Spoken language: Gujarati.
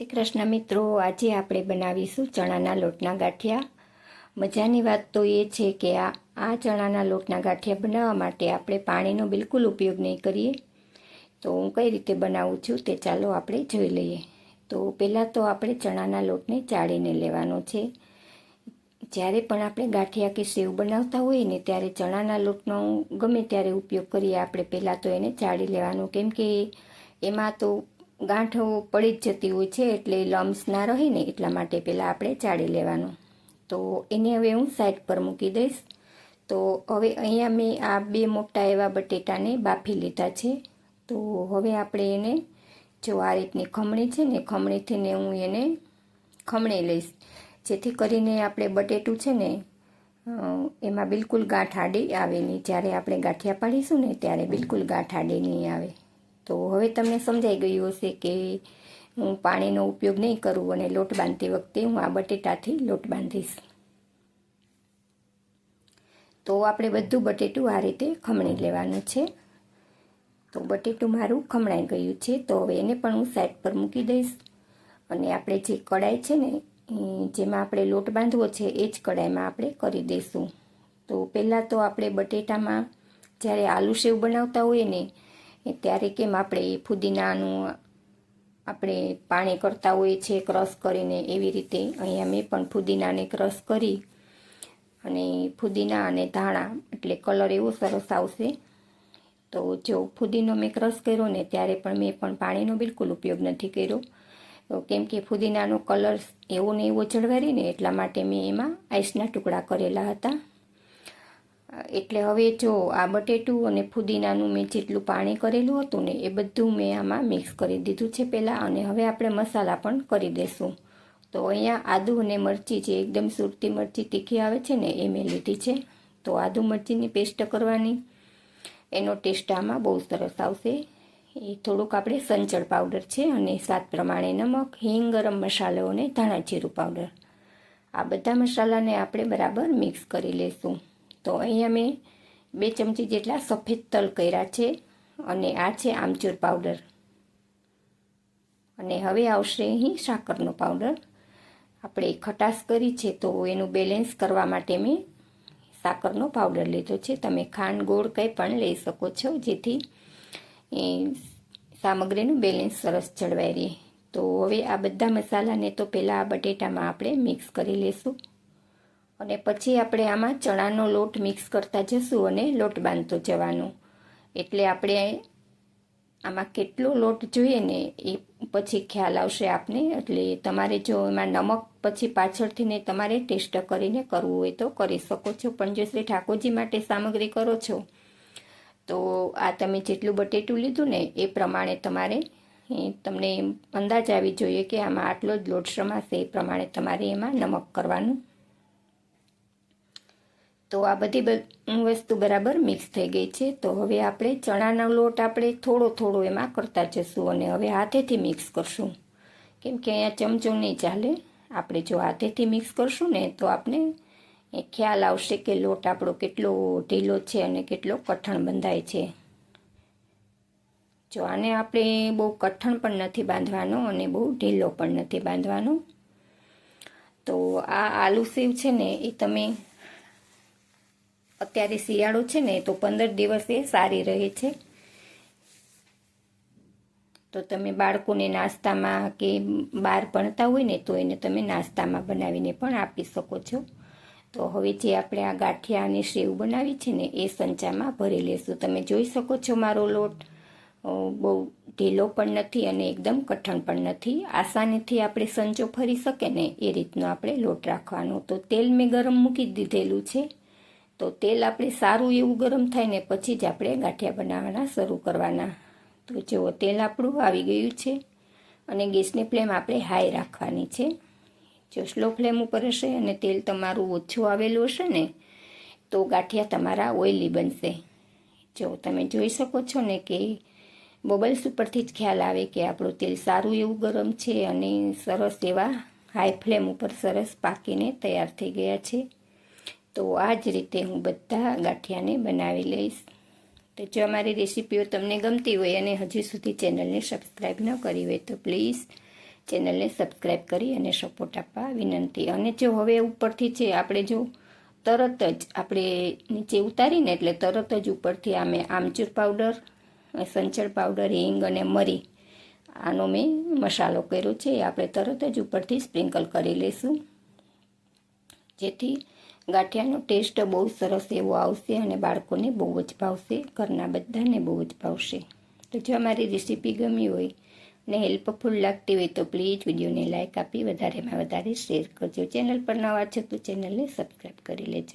શ્રી કૃષ્ણ મિત્રો, આજે આપણે બનાવીશું ચણાના લોટના ગાંઠિયા. મજાની વાત તો એ છે કે આ આ ચણાના લોટના ગાંઠિયા બનાવવા માટે આપણે પાણીનો બિલકુલ ઉપયોગ નહીં કરીએ. તો હું કઈ રીતે બનાવું છું તે ચાલો આપણે જોઈ લઈએ. તો પહેલાં તો આપણે ચણાના લોટને ચાળીને લેવાનો છે. જ્યારે પણ આપણે ગાંઠિયા કે સેવ બનાવતા હોઈએ ને ત્યારે ચણાના લોટનો ગમે ત્યારે ઉપયોગ કરીએ આપણે પહેલાં તો એને ચાળી લેવાનું. કેમ કે એમાં તો ગાંઠો પડી જ જતી હોય છે એટલે લમ્સ ના રહે ને એટલા માટે પહેલાં આપણે ચાળી લેવાનું. તો એને હવે હું સાઈડ પર મૂકી દઈશ. તો હવે અહીંયા મેં આ બે મોટા એવા બટેટાને બાફી લીધા છે. તો હવે આપણે એને, જો આ રીતની ખમણી છે ને, ખમણીથી ને હું એને ખમણી લઈશ. જેથી કરીને આપણે બટેટું છે ને એમાં બિલકુલ ગાંઠ આડી આવે નહીં. જ્યારે આપણે ગાંઠિયા પાડીશું ને, ત્યારે બિલકુલ ગાંઠ આડી નહીં આવે. તો હવે તમને સમજાઈ ગયું હશે કે હું પાણીનો ઉપયોગ નહીં કરું અને લોટ બાંધતી વખતે હું આ બટેટાથી લોટ બાંધીશ. તો આપણે બધું બટેટું આ રીતે ખમણી લેવાનું છે. તો બટેટું મારું ખમણાઈ ગયું છે. તો હવે એને પણ હું સાઈડ પર મૂકી દઈશ. અને આપણે જે કડાઈ છે ને જેમાં આપણે લોટ બાંધવો છે, એ જ કડાઈમાં આપણે કરી દઈશું. તો પહેલાં તો આપણે બટેટામાં જ્યારે આલુ સેવ બનાવતા હોઈએ ને ત્યારે કેમ આપણે ફુદીનાનું આપણે પાણી કરતા હોઈએ છીએ ક્રશ કરીને એવી રીતે. અહીંયા મેં પણ ફુદીનાને ક્રશ કરી અને ફુદીના અને ધાણા, એટલે કલર એવો સરસ આવશે. તો જો ફુદીનો મેં ક્રશ કર્યો ને ત્યારે પણ મેં પણ પાણીનો બિલકુલ ઉપયોગ નથી કર્યો. કેમ કે ફુદીનાનો કલર એવો ને એવો જળવારી ને એટલા માટે મેં એમાં આઈસના ટુકડા કરેલા હતા. એટલે હવે જો આ બટેટું અને ફુદીનાનું મેં જેટલું પાણી કરેલું હતું ને એ બધું મેં આમાં મિક્સ કરી દીધું છે પહેલાં અને હવે આપણે મસાલા પણ કરી દઈશું તો અહીંયા આદુ અને મરચી જે એકદમ સુરતી મરચી તીખી આવે છે ને એ મેં લીધી છે. તો આદુ મરચીની પેસ્ટ કરવાની. એનો ટેસ્ટ આમાં બહુ સરસ આવશે. એ થોડુંક આપણે સંચળ પાવડર છે અને સ્વાદ પ્રમાણે નમક, હિંગ, ગરમ મસાલો અને ધાણા પાવડર. આ બધા મસાલાને આપણે બરાબર મિક્સ કરી લઈશું તો અહીંયા મેં બે ચમચી જેટલા સફેદ તલ કર્યા છે અને આ છે આમચૂર પાવડર. અને હવે આવશે અહીં સાકરનો પાવડર. આપણે ખટાશ કરી છે તો એનું બેલેન્સ કરવા માટે મેં સાકરનો પાવડર લીધો છે. તમે ખાંડ ગોળ કંઈ પણ લઈ શકો છો જેથી એ સામગ્રીનું બેલેન્સ સરસ જળવાઈ રહે. તો હવે આ બધા મસાલાને તો પહેલાં આ બટેટામાં આપણે મિક્સ કરી લઈશું અને પછી આપણે આમાં ચણાનો લોટ મિક્સ કરતા જશું અને લોટ બાંધતો જવાનો. એટલે આપણે આમાં કેટલો લોટ જોઈએ ને એ પછી ખ્યાલ આવશે આપને. એટલે તમારે જો એમાં નમક પછી પાછળથી ને તમારે ટેસ્ટ કરીને કરવું હોય તો કરી શકો છો. પણ જો શ્રી ઠાકોરજી માટે સામગ્રી કરો છો, તો આ તમે જેટલું બટેટું લીધું ને એ પ્રમાણે તમારે તમને અંદાજ આવી જોઈએ કે આમાં આટલો જ લોટ શ્રમાશે એ પ્રમાણે તમારે એમાં નમક કરવાનું. તો આ બધી વસ્તુ બરાબર મિક્સ થઈ ગઈ છે. તો હવે આપણે ચણાનો લોટ આપણે થોડો થોડો એમાં કરતા જશું અને હવે હાથેથી મિક્સ કરશું. કેમ કે અહીંયા ચમચો નહીં ચાલે. આપણે જો હાથેથી મિક્સ કરશું ને તો આપણે ખ્યાલ આવશે કે લોટ આપણો કેટલો ઢીલો છે અને કેટલો કઠણ બંધાય છે. જો આને આપણે બહુ કઠણ પણ નથી બાંધવાનો અને બહુ ઢીલો પણ નથી બાંધવાનો. તો આ આલુ સેવ છે ને એ તમે અત્યારે શિયાળો છે ને, તો પંદર દિવસ એ સારી રહે છે. તો તમે બાળકોને નાસ્તામાં કે બહાર ભણતા હોય ને, તો એને તમે નાસ્તામાં બનાવીને પણ આપી શકો છો. તો હવે જે આપણે આ ગાંઠિયા અને સેવ બનાવી છે ને, એ સંચામાં ભરી લેશું. તમે જોઈ શકો છો મારો લોટ બહુ ઢીલો પણ નથી અને એકદમ કઠણ પણ નથી. આસાનીથી આપણે સંચો ફરી શકે ને, એ રીતનો આપણે લોટ રાખવાનો. તો તેલ મેં ગરમ મૂકી દીધેલું છે. તો તેલ આપણે સારું એવું ગરમ થાય ને પછી જ આપણે ગાંઠિયા બનાવવાના શરૂ કરવાના. તો જુઓ, તેલ આપણું આવી ગયું છે અને ગેસની ફ્લેમ આપણે હાઈ રાખવાની છે. જો સ્લો ફ્લેમ ઉપર હશે અને તેલ તમારું ઓછું આવેલું હશે ને, તો ગાંઠિયા તમારા ઓઇલી બનશે. જો તમે જોઈ શકો છો ને કે બબલ્સ ઉપરથી જ ખ્યાલ આવે કે આપણું તેલ સારું એવું ગરમ છે અને સરસ એવા હાઈ ફ્લેમ ઉપર સરસ પાકીને તૈયાર થઈ ગયા છે. તો આ જ રીતે હું બધા ગાંઠિયાને બનાવી લઈશ. તો જો અમારી રેસીપીઓ તમને ગમતી હોય અને હજી સુધી ચેનલને સબસ્ક્રાઈબ ન કરી હોય તો પ્લીઝ ચેનલને સબસ્ક્રાઈબ કરી અને સપોર્ટ આપવા વિનંતી. અને જો હવે ઉપરથી છે, આપણે જો તરત જ આપણે નીચે ઉતારીને, એટલે તરત જ ઉપરથી અમે આમચૂર પાવડર, સંચળ પાવડર, હિંગ અને મરી, આનો મેં મસાલો કર્યો છે, એ આપણે તરત જ ઉપરથી સ્પ્રિંકલ કરી લઈશું. જેથી ગાંઠિયાનો ટેસ્ટ બહુ સરસ એવો આવશે અને બાળકોને બહુ જ ભાવશે, ઘરના બધાને બહુ જ ભાવશે. તો જો અમારી રેસીપી ગમી હોય ને હેલ્પફુલ લાગતી હોય તો પ્લીઝ વિડીયોને લાઇક આપી, વધારેમાં વધારે શેર કરજો. ચેનલ પર નવા છો તો ચેનલને સબસ્ક્રાઈબ કરી લેજો.